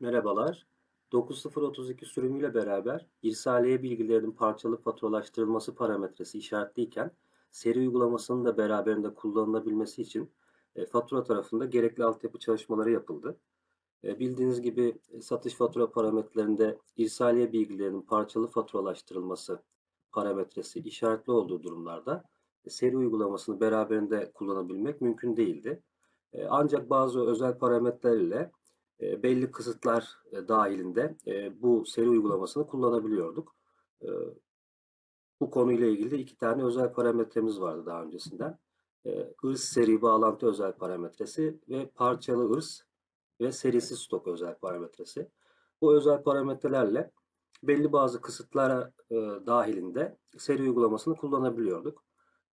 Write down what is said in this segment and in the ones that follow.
Merhabalar. 9032 sürümüyle beraber irsaliye bilgilerinin parçalı faturalaştırılması parametresi işaretliyken seri uygulamasının da beraberinde kullanılabilmesi için e, fatura tarafında gerekli altyapı çalışmaları yapıldı. E, bildiğiniz gibi e, satış fatura parametrelerinde irsaliye bilgilerinin parçalı faturalaştırılması parametresi işaretli olduğu durumlarda seri uygulamasını beraberinde kullanabilmek mümkün değildi. Ancak bazı özel parametreler ile e, belli kısıtlar e, dahilinde e, bu seri uygulamasını kullanabiliyorduk. Bu konuyla ilgili de iki tane özel parametremiz vardı daha öncesinden. Irs seri bağlantı özel parametresi ve parçalı ırs ve serisi stok özel parametresi. Bu özel parametrelerle belli bazı kısıtlara dahilinde seri uygulamasını kullanabiliyorduk.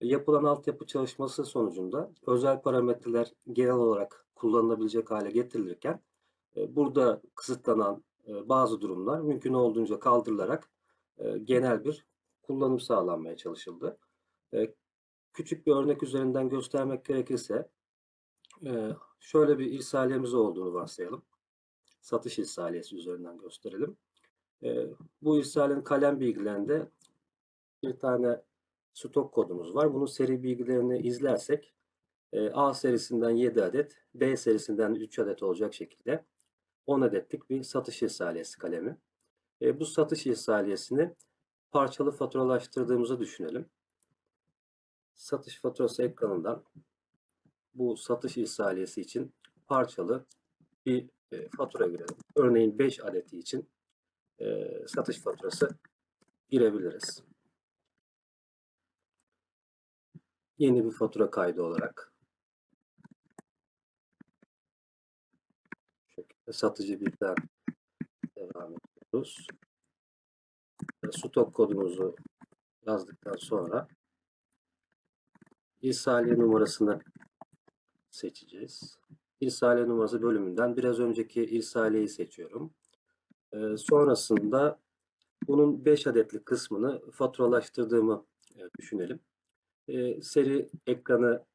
Yapılan altyapı çalışması sonucunda özel parametreler genel olarak kullanılabilecek hale getirilirken e, burada kısıtlanan e, bazı durumlar mümkün olduğunca kaldırılarak e, genel bir kullanım sağlanmaya çalışıldı. Küçük bir örnek üzerinden göstermek gerekirse şöyle bir irsaliyemiz olduğunu varsayalım. Satış irsaliyesi üzerinden gösterelim. Bu irsaliyenin kalem bilgilerinde bir tane stok kodumuz var. Bunun seri bilgilerini izlersek A serisinden 7 adet, B serisinden 3 adet olacak şekilde 10 adetlik bir satış irsaliyesi kalemi. E, bu satış irsaliyesini parçalı faturalaştırdığımızı düşünelim. Satış faturası ekranından bu satış irsaliyesi için parçalı bir e, fatura girelim. Örneğin 5 adeti için e, satış faturası girebiliriz. Yeni bir fatura kaydı olarak satıcı birden devam ediyoruz. Stok kodumuzu yazdıktan sonra İrsaliye numarasını seçeceğiz. İrsaliye numarası bölümünden biraz önceki irsaliyeyi seçiyorum. Ee, sonrasında bunun 5 adetlik kısmını faturalaştırdığımı e, düşünelim. Ee, seri ekranı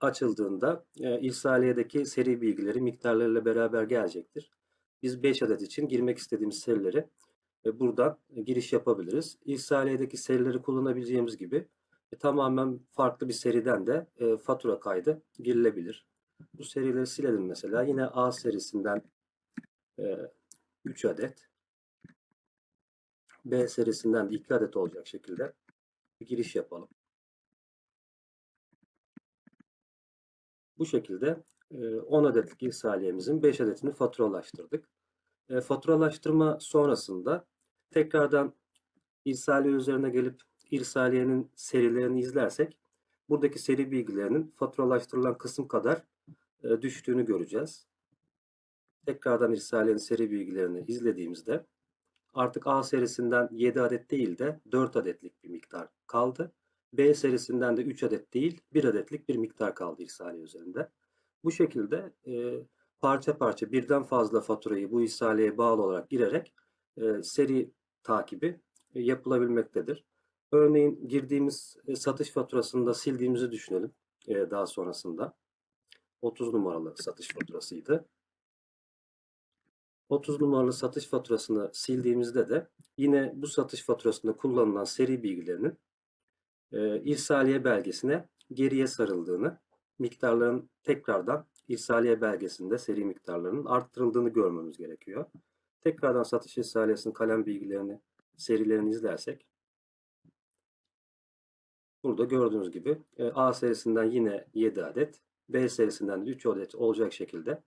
açıldığında e, irsaliyedeki seri bilgileri miktarlarıyla beraber gelecektir. Biz 5 adet için girmek istediğimiz serileri e, buradan giriş yapabiliriz. İrsaliyedeki serileri kullanabileceğimiz gibi e, tamamen farklı bir seriden de e, fatura kaydı girilebilir. Bu serileri silelim mesela. Yine A serisinden e, 3 adet. B serisinden de 2 adet olacak şekilde bir giriş yapalım. Bu şekilde 10 adetlik irsaliyemizin 5 adetini faturalaştırdık. Faturalaştırma sonrasında tekrardan irsaliye üzerine gelip irsaliyenin serilerini izlersek buradaki seri bilgilerinin faturalaştırılan kısım kadar düştüğünü göreceğiz. Tekrardan irsaliyenin seri bilgilerini izlediğimizde artık A serisinden 7 adet değil de 4 adetlik bir miktar kaldı. B serisinden de 3 adet değil 1 adetlik bir miktar kaldı irsaliye üzerinde. Bu şekilde e, parça parça birden fazla faturayı bu irsaliyeye bağlı olarak girerek e, seri takibi e, yapılabilmektedir. Örneğin girdiğimiz e, satış faturasını da sildiğimizi düşünelim e, daha sonrasında. 30 numaralı satış faturasıydı. 30 numaralı satış faturasını sildiğimizde de yine bu satış faturasında kullanılan seri bilgilerinin e, irsaliye belgesine geriye sarıldığını, miktarların tekrardan irsaliye belgesinde seri miktarlarının arttırıldığını görmemiz gerekiyor. Tekrardan satış irsaliyesinin kalem bilgilerini, serilerini izlersek burada gördüğünüz gibi e, A serisinden yine 7 adet, B serisinden de 3 adet olacak şekilde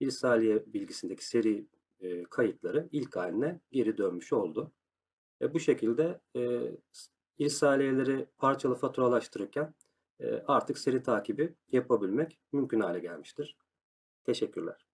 irsaliye bilgisindeki seri e, kayıtları ilk haline geri dönmüş oldu. E, bu şekilde e, irsaliyeleri parçalı faturalaştırırken e, artık seri takibi yapabilmek mümkün hale gelmiştir. Teşekkürler.